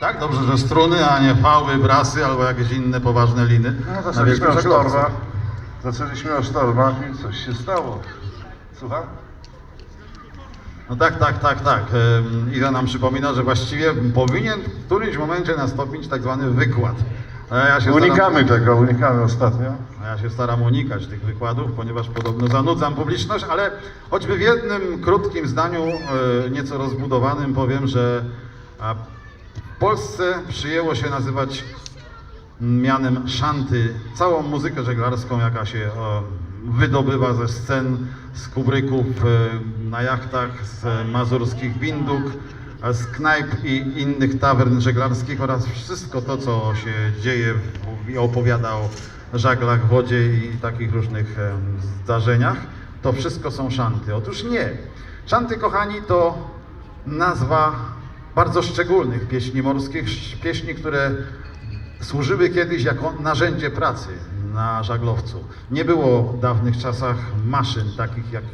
Tak, dobrze, że struny, a nie fały, brasy albo jakieś inne poważne liny. No, zaczęliśmy o sztormach. Zaczęliśmy o sztormach i coś się stało. Słucham? No tak, tak, tak, tak. Iza nam przypomina, że właściwie powinien w którymś momencie nastąpić tak zwany wykład. Ja Unikamy tego, unikamy ostatnio. Ja się staram unikać tych wykładów, ponieważ podobno zanudzam publiczność, ale choćby w jednym krótkim zdaniu, e, nieco rozbudowanym, powiem, że Polsce przyjęło się nazywać mianem szanty całą muzykę żeglarską, jaka się wydobywa ze scen, z kubryków e, na jachtach, z mazurskich winduk, z knajp i innych tawern żeglarskich oraz wszystko to, co się dzieje i opowiada o żaglach, wodzie i takich różnych e, zdarzeniach. To wszystko są szanty. Otóż nie. Szanty, kochani, to nazwa bardzo szczególnych pieśni morskich, pieśni, które służyły kiedyś jako narzędzie pracy na żaglowcu. Nie było w dawnych czasach maszyn takich, jak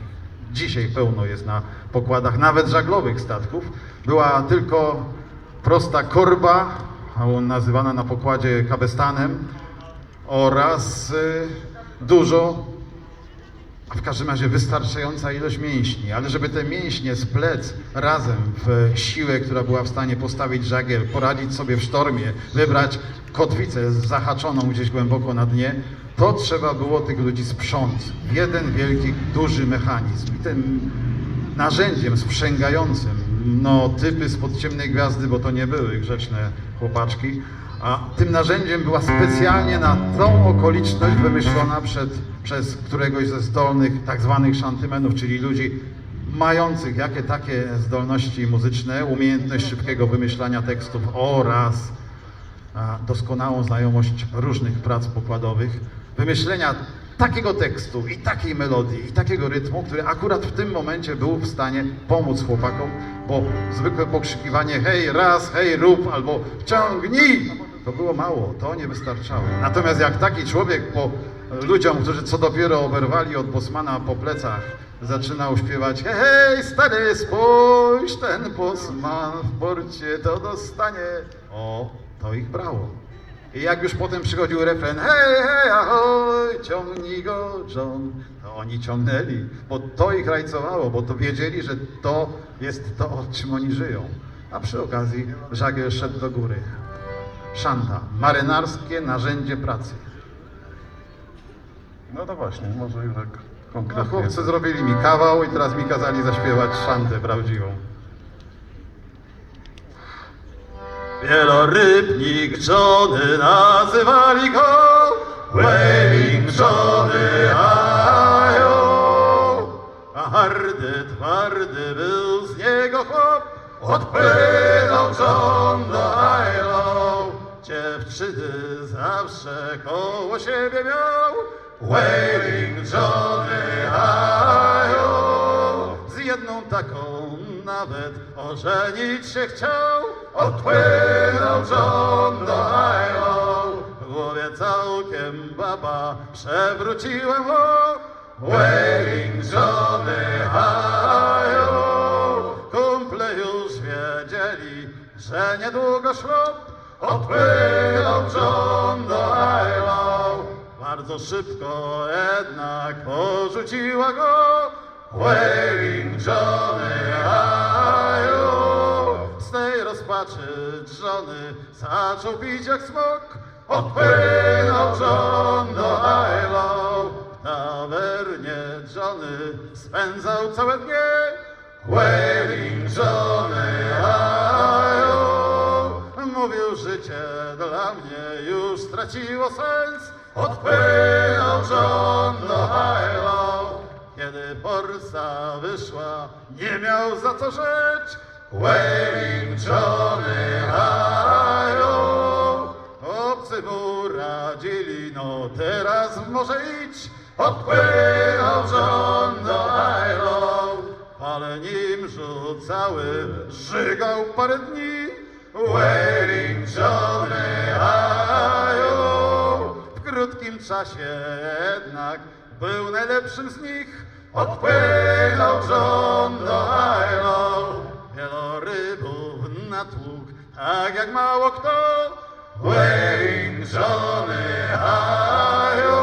dzisiaj pełno jest na pokładach, nawet żaglowych statków. Była tylko prosta korba, nazywana na pokładzie kabestanem oraz y, dużo w każdym razie wystarczająca ilość mięśni, ale żeby te mięśnie splec razem w siłę, która była w stanie postawić żagiel, poradzić sobie w sztormie, wybrać kotwicę zahaczoną gdzieś głęboko na dnie, to trzeba było tych ludzi sprząc jeden wielki, duży mechanizm. I tym narzędziem sprzęgającym, no typy spod ciemnej gwiazdy, bo to nie były grzeczne chłopaczki, a tym narzędziem była specjalnie na tą okoliczność wymyślona przed, przez któregoś ze zdolnych tak zwanych szantymenów, czyli ludzi mających jakie takie zdolności muzyczne, umiejętność szybkiego wymyślania tekstów oraz doskonałą znajomość różnych prac pokładowych, wymyślenia takiego tekstu i takiej melodii i takiego rytmu, który akurat w tym momencie był w stanie pomóc chłopakom, bo zwykłe pokrzykiwanie hej raz, hej rób albo ciągnij, to było mało, to nie wystarczało. Natomiast jak taki człowiek po ludziom, którzy co dopiero oberwali od Bosmana po plecach, zaczynał śpiewać hej, hej stary spójrz, ten Bosman w porcie to dostanie. O, to ich brało. I jak już potem przychodził refren hej, hej, ahoj, ciągnij go John, to oni ciągnęli, bo to ich rajcowało, bo to wiedzieli, że to jest to, o czym oni żyją. A przy okazji żagiel szedł do góry. Szanta, marynarskie narzędzie pracy. No to właśnie, może i tak No, konkretnie. chłopcy zrobili mi kawał i teraz mi kazali zaśpiewać szantę prawdziwą. Wielorybnik Johnny nazywali go Whaling Johnny ajo A hardy, twardy był z niego chłop Odpłynął John do Islo Dziewczyny zawsze koło siebie miał. Whaling Johnny ajo. Z jedną taką nawet ożenić się chciał. Odpłynął John do Islo W głowie całkiem baba przewróciłem go Whaling Johnny ajo. Kumple już wiedzieli, że niedługo ślub Odpłynął John do Isla Bardzo szybko jednak porzuciła go. Whaling Johnny Ajo. Z tej rozpaczy Johnny zaczął pić jak smok. Odpłynął John do Isla W tawernie Johnny spędzał całe dnie. Whaling Johnny życie dla mnie już straciło sens. Odpłynął John do Isla Kiedy Forsa wyszła nie miał za co rzecz Whaling Johnny Ajo Obcy mu radzili, no teraz może idź Odpłynął John do Isla ale nim rzucały, żygał parę dni. Johnny Ajo. W krótkim czasie jednak był najlepszym z nich. Odpłynął John do Islo. Wielorybów natłuk, tak jak mało kto. Wayne Johnny Hajo.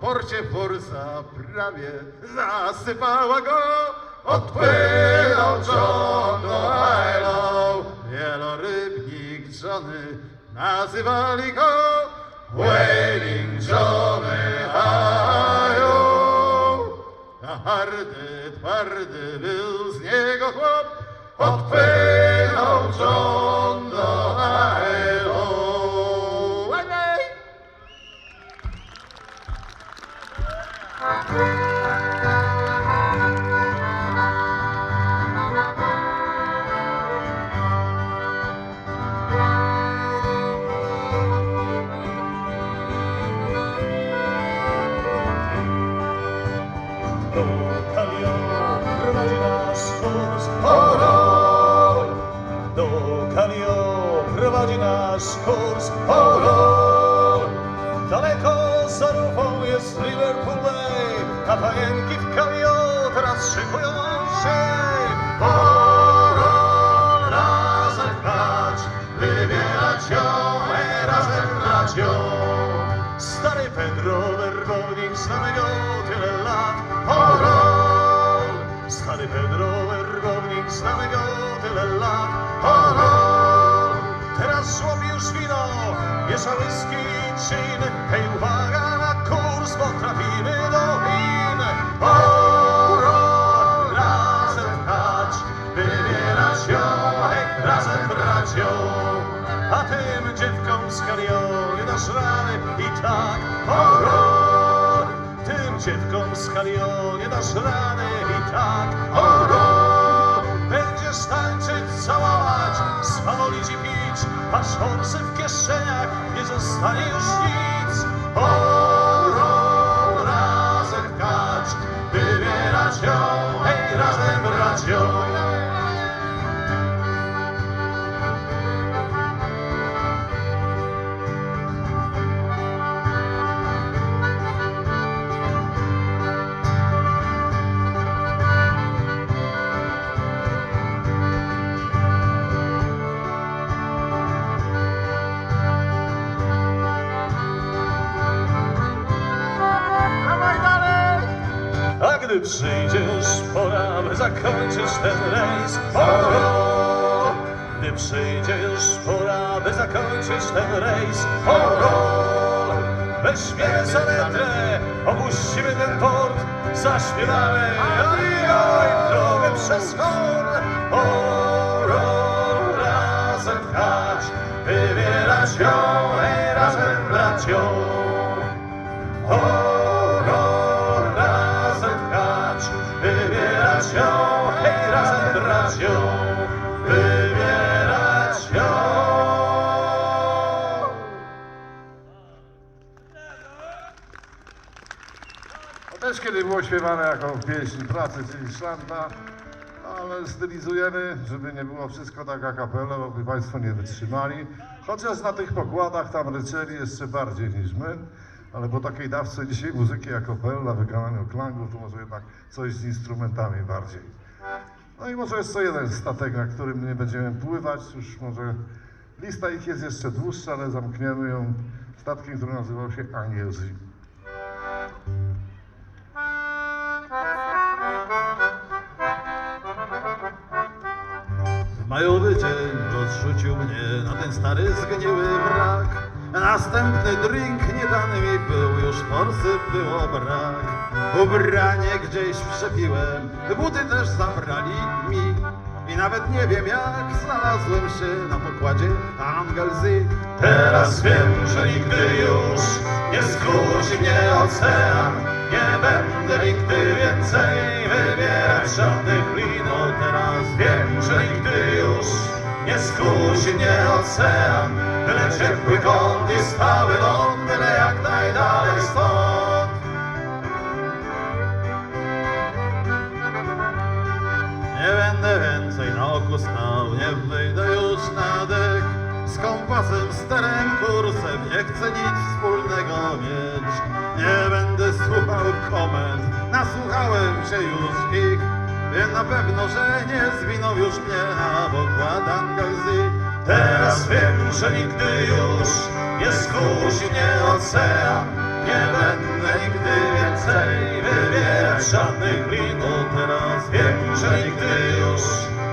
Porcie forsa prawie zasypała go. Odpłynął John do Isle. Wielorybnik Johnny nazywali go. Wailing Johnny. A hardy, twardy był z niego chłop, odpłynął John do. Prowadzi nasz kurs Orol. Daleko za rufą jest Liverpool Bay, a panienki w Kalio teraz szykują się. Orol razem grać, wybierać ją, e, razem grać ją. Stary Pedro Werbownik, znamy go tyle lat. Orol! Stary Pedro Werbownik, znamy go tyle lat. Orol! Żłobi już wino, miesza whisky i gin. Hej, uwaga na kurs, bo trafimy do Chin. Orol! Razem grać, wybierać ją, hej, razem brać ją. A tym dziewkom z Kalio nie dasz rady i tak horror. Tym dziewkom z Kalio nie dasz rady i tak horror. Będziesz tańczyć, całować, swawolić i pić, masz horsy w kieszeniach, nie zostanie już nic. Zakończyć ten rejs. Gdy przyjdziesz, pora by zakończyć ten rejs. Oro! Weźmiemy zanętrę, opuścimy ten port, zaśpiewamy Adio i drogę przez Horn. Oro! Razem grać, wybierać ją, razem brać ją. Brać ją, wybierać ją. To też kiedy było śpiewane jako pieśń pracy, czyli szlanta, ale stylizujemy, żeby nie było wszystko tak a capella, bo by Państwo nie wytrzymali. Chociaż na tych pokładach tam ryczeli jeszcze bardziej niż my, ale po takiej dawce dzisiaj muzyki a capella, wykonaniu klangów, to może jednak coś z instrumentami bardziej. No i może jeszcze jeden statek, na którym nie będziemy pływać, już może lista ich jest jeszcze dłuższa, ale zamkniemy ją statkiem, który nazywał się Angielski. Majowy dzień rozrzucił mnie na ten stary zgniły wrak. Następny drink nie dany mi był, już forsy było brak. Ubranie gdzieś przepiłem, buty też zabrali mi. I nawet nie wiem jak znalazłem się na pokładzie Angelzy. Teraz wiem, że nigdy już nie skusi mnie ocean. Nie będę nigdy więcej wybierać żadnych lin. Teraz Wiem, że nigdy już nie skusi mnie ocean. Byle ciepły kąt i stały ląd, byle jak najdalej stąd. Stał, nie wyjdę już na dek. Z kompasem, sterem, kursem, nie chcę nic wspólnego mieć. Nie będę słuchał komend, nasłuchałem się już ich. Wiem na pewno, że nie zwiną już mnie na pokład Angalzy. Teraz wiem, że nigdy już nie skusi mnie ocean Nie będę nigdy więcej wybierać żadnych linów Teraz wiem, że nigdy już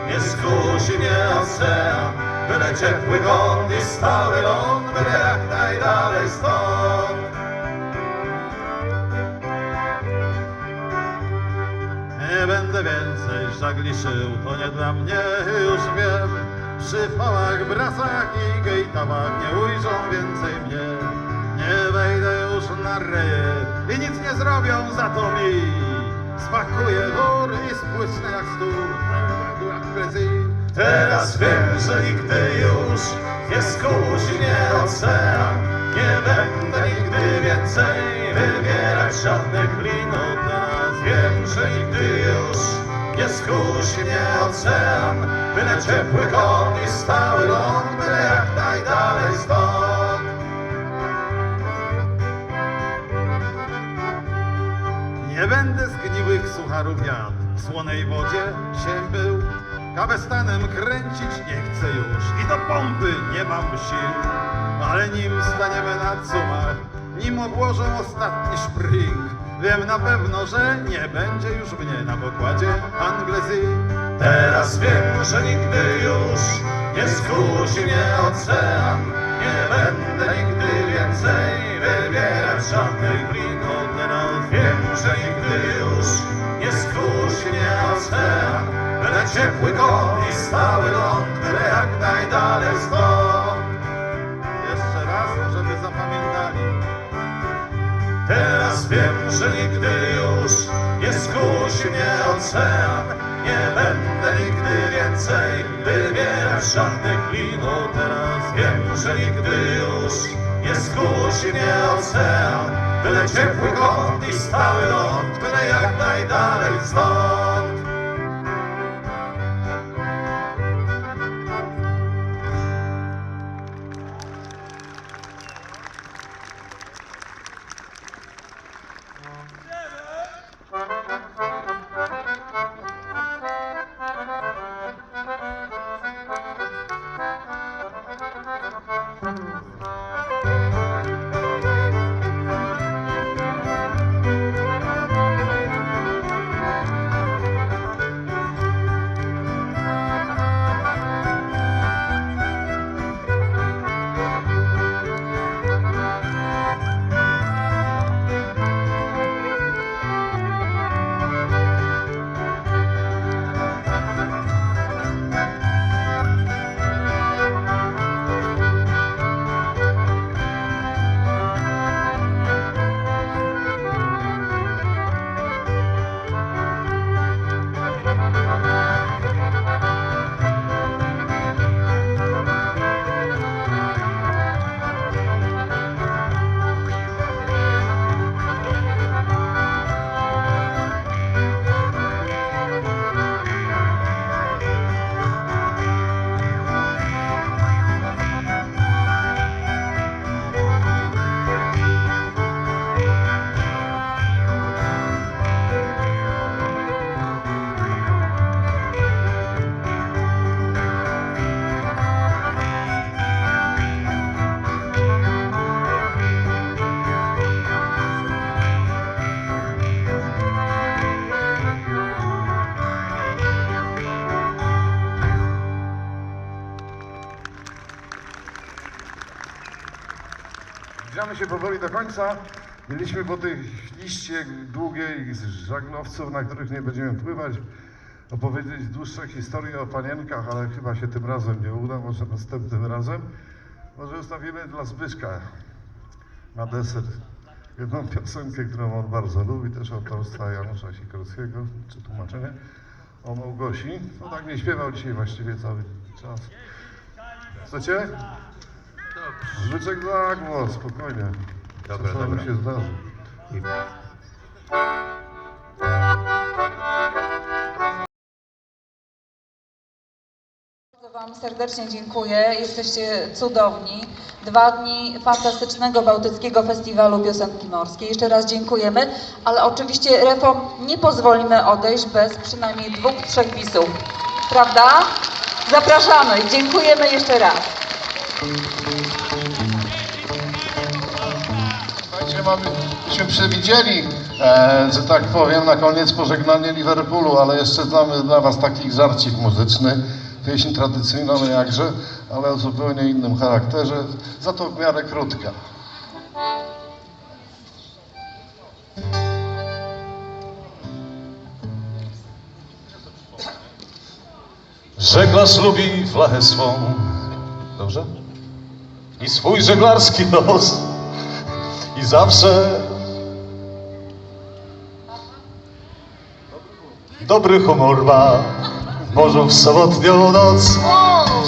nie skusi mnie ocean Byle ciepły kąt i stały ląd Byle jak najdalej stąd Nie będę więcej żagli szył, to nie dla mnie, już wiem. Przy fałach, brasach i gejtawach nie ujrzą więcej mnie. Nie wejdę już na reje i nic nie zrobią za to mi. Spakuję wór i spłysnę jak stół, Brazil. Teraz wiem, że nigdy już nie skusi mnie ocean Nie będę nigdy więcej wybierać żadnych linów Teraz wiem, że nigdy już nie skusi mnie ocean Byle ciepły kąt i stały ląd, byle jak najdalej stąd Nie będę zgniłych sucharów jadł, w słonej wodzie się był. Kabestanem kręcić nie chcę już i do pompy nie mam sił. Ale nim staniemy na cumach, nim obłożą ostatni szpring, wiem na pewno, że nie będzie już mnie na pokładzie Anglesy. Teraz wiem, że nigdy już nie skusi mnie ocean Nie będę nigdy więcej wybierać żadnych linów Teraz wiem, że nigdy już nie skusi mnie ocean Byle ciepły kąt i stały ląd, byle jak najdalej stąd Jeszcze raz, żeby zapamiętali. Teraz wiem, że nigdy już nie skusi mnie ocean. Nie będę nigdy więcej wybierać żadnych linów Teraz wiem, że nigdy już nie skusi mnie ocean. Byle ciepły kąt i stały ląd, byle jak najdalej stąd się powoli do końca. Mieliśmy po tej liście długiej z żaglowców, na których nie będziemy pływać, opowiedzieć dłuższe historie o panienkach, ale chyba się tym razem nie uda, może następnym razem. Może zostawimy dla Zbyszka na deser jedną piosenkę, którą on bardzo lubi, też autorstwa Janusza Sikorskiego, czy tłumaczenie o Małgosi. No tak nie śpiewał dzisiaj właściwie cały czas. Chcecie? Życzek za głos, spokojnie. Dobra, Czasami dobra. się zdarzy. Bardzo Wam serdecznie dziękuję. Jesteście cudowni. Dwa dni fantastycznego Bałtyckiego Festiwalu Piosenki Morskiej. Jeszcze raz dziękujemy, ale oczywiście reform nie pozwolimy odejść bez przynajmniej dwóch, trzech bisów. Prawda? Zapraszamy. Dziękujemy jeszcze raz. Myśmy przewidzieli, e, że tak powiem, na koniec pożegnanie Liverpoolu, ale jeszcze mamy dla Was taki żarcik muzyczny. Pieśń tradycyjna, no jakże, ale o zupełnie innym charakterze, za to w miarę krótka. Żeglarz lubi flachę swą. Dobrze? I swój żeglarski nos. I zawsze dobry humor ma. Morzu w sobotnią noc.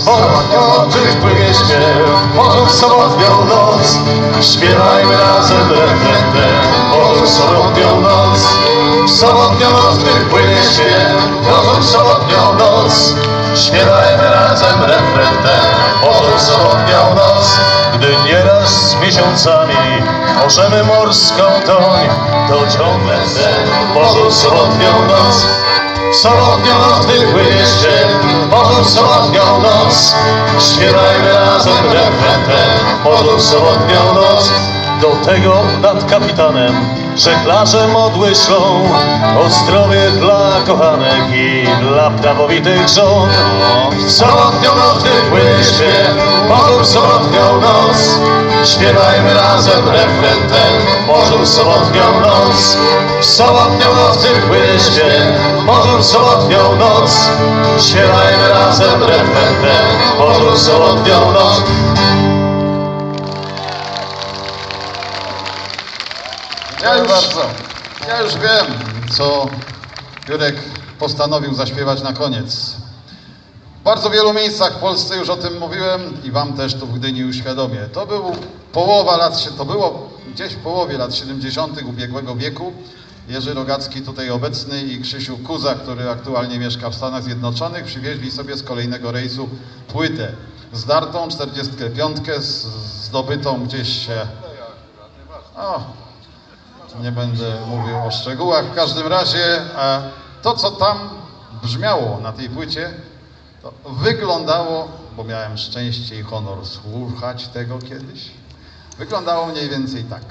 Morzu wpłynie śpiew. Morzu w sobotnią noc. Śpiewajmy razem refrenem. Morzu w sobotnią noc. W sobotnią noc wypłynie śpiew. Morzu w sobotnią noc. Śpiewajmy razem refrenem. Miesiącami możemy morską toń, to ciągle ten Morzu w sobotnią noc. W sobotnią noc wypłynie się, Morzu w sobotnią noc. Śpiewajmy razem refrenem, Morzu w sobotnią noc. Do tego nad kapitanem żeglarze modły szlą o zdrowie dla kochanek i dla prawowitych żon. W sobotnią noc wypłynie się, Morzu w sobotnią noc. Śpiewajmy razem refren ten, w sobotnią noc. W sobotnią noc wypłynie się, Morzu w sobotnią noc. Śpiewajmy razem refren ten, w sobotnią noc. Ja już, ja już wiem, co Jurek postanowił zaśpiewać na koniec. W bardzo wielu miejscach w Polsce już o tym mówiłem i wam też tu w Gdyni uświadomię. To był połowa lat, to było gdzieś w połowie lat 70. ubiegłego wieku. Jerzy Rogacki tutaj obecny i Krzysiu Kuza, który aktualnie mieszka w Stanach Zjednoczonych, przywieźli sobie z kolejnego rejsu płytę zdartą, 45, z- zdobytą gdzieś... O, nie będę mówił o szczegółach. W każdym razie e, to, co tam brzmiało na tej płycie, to wyglądało, bo miałem szczęście i honor słuchać tego kiedyś, wyglądało mniej więcej tak.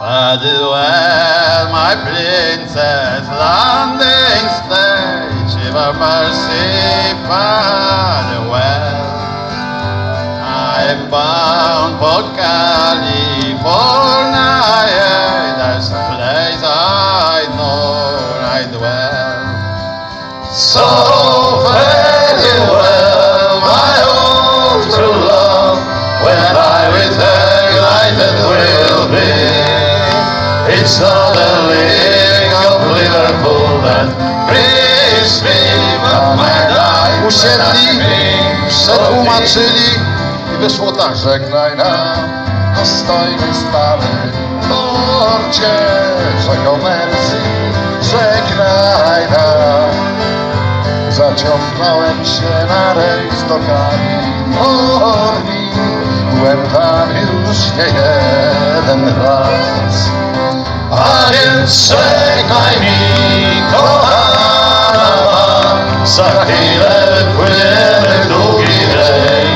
Farewell, my princess, landing stage, a mercy, farewell. I'm bound for California, yeah, that's the place I know I dwell. So farewell, my old true love, when I return, lighted will be. It's not the League of Liverpool that brings me, but my life Usiedli, przetłumaczyli wyszło tak. Żegnaj nam, dostojny stary rzeko Mersey, żegnaj nam. Zaciągnąłem się na rejs do Kalifornii, byłem tam już nie jeden raz. A więc żegnaj mi, kochana za chwilę wypłyniemy w długi rejs.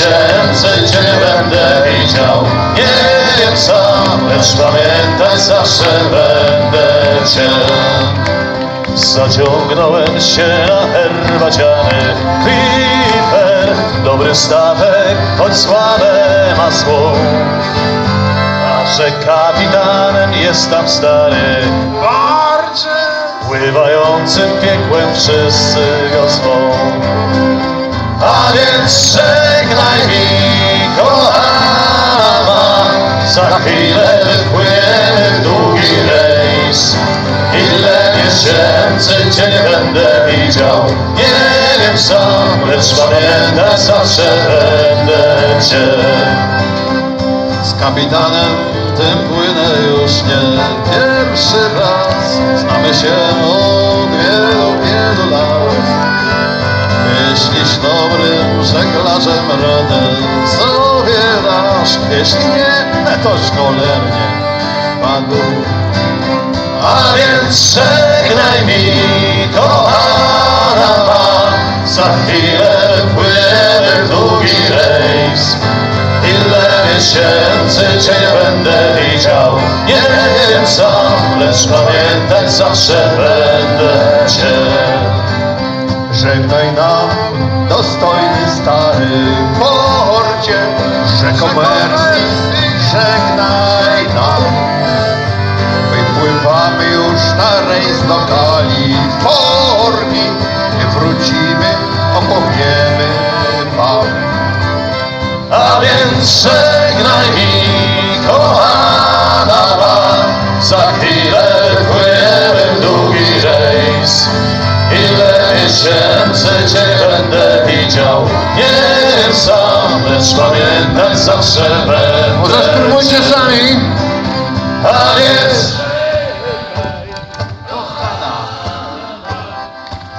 Miesięcy Cię nie będę widział, nie wiem sam, lecz pamiętaj, zawsze będę Cię. Zaciągnąłem się na herbaciany Clipper, dobry statek, choć słabe masło. A że kapitanem jest tam stary Bardzie Pływającym piekłem wszyscy go zwą A więc żegnaj mi kochana Za chwilę wypłyniemy w długi rejs Ile miesięcy Cię nie będę widział Nie wiem sam, lecz pamiętaj zawsze będę Cię Z kapitanem tym płynę już nie pierwszy raz. Znamy się od żeglarzem radę sobie jeśli nie, to szkolernie padł. A więc żegnaj mi, kochana ma, za chwilę płyniemy w długi rejs. Ile miesięcy Cię nie będę widział, nie wiem sam, lecz pamiętaj zawsze będę Cię. Żegnaj nam, dostojny stary porcie, rzeko Mersji, żegnaj nam. Wypływamy już na rejs do Kalifornii, nie wrócimy, opowiemy wam. A więc sam, lecz pamiętaj zawsze będę Może spróbujcie sami. A więc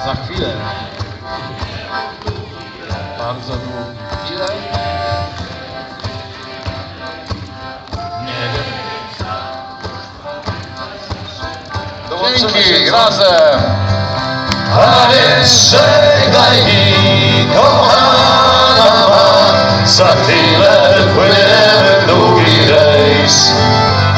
Za chwilę. Bardzo długo. Ile? Nie wiem. Dzięki, razem. A więc żegnaj mi, kochana za chwilę płyniemy w długi rejs.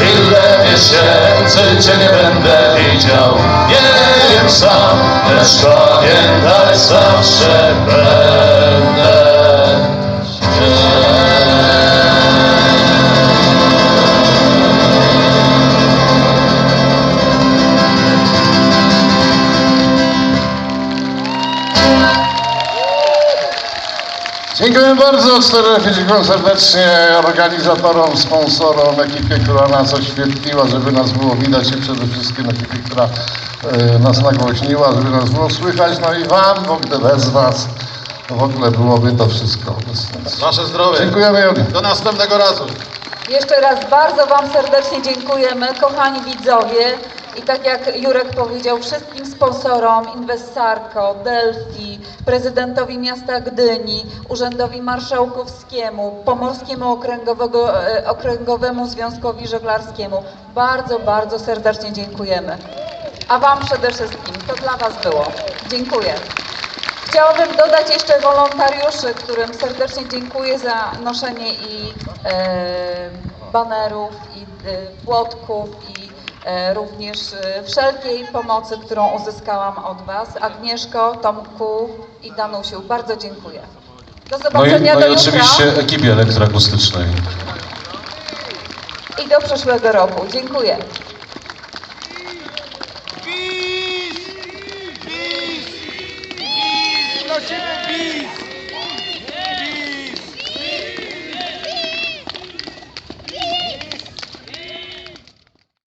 Ile miesięcy Cię nie będę widział, nie wiem sam, lecz pamiętaj zawsze będę Dziękuję bardzo dziękuję serdecznie organizatorom, sponsorom, ekipie, która nas oświetliła, żeby nas było widać i przede wszystkim ekipie, która e, nas nagłośniła, żeby nas było słychać. No i Wam, w ogóle bez Was w ogóle byłoby to wszystko bez sensu. Wasze zdrowie. Dziękujemy. Do następnego razu. Jeszcze raz bardzo Wam serdecznie dziękujemy, kochani widzowie. I tak jak Jurek powiedział, wszystkim sponsorom, Inwestarko, Delphi, prezydentowi miasta Gdyni, Urzędowi Marszałkowskiemu, Pomorskiemu Okręgowego, e, Okręgowemu Związkowi Żeglarskiemu bardzo, bardzo serdecznie dziękujemy. A Wam przede wszystkim, to dla Was było. Dziękuję. Chciałabym dodać jeszcze wolontariuszy, którym serdecznie dziękuję za noszenie i e, banerów, i e, płotków, i również e, wszelkiej pomocy, którą uzyskałam od Was. Agnieszko, Tomku i Danusiu, bardzo dziękuję. Do No i, zobaczenia no do i jutra oczywiście ekipie elektroakustycznej. i do przyszłego roku. Dziękuję.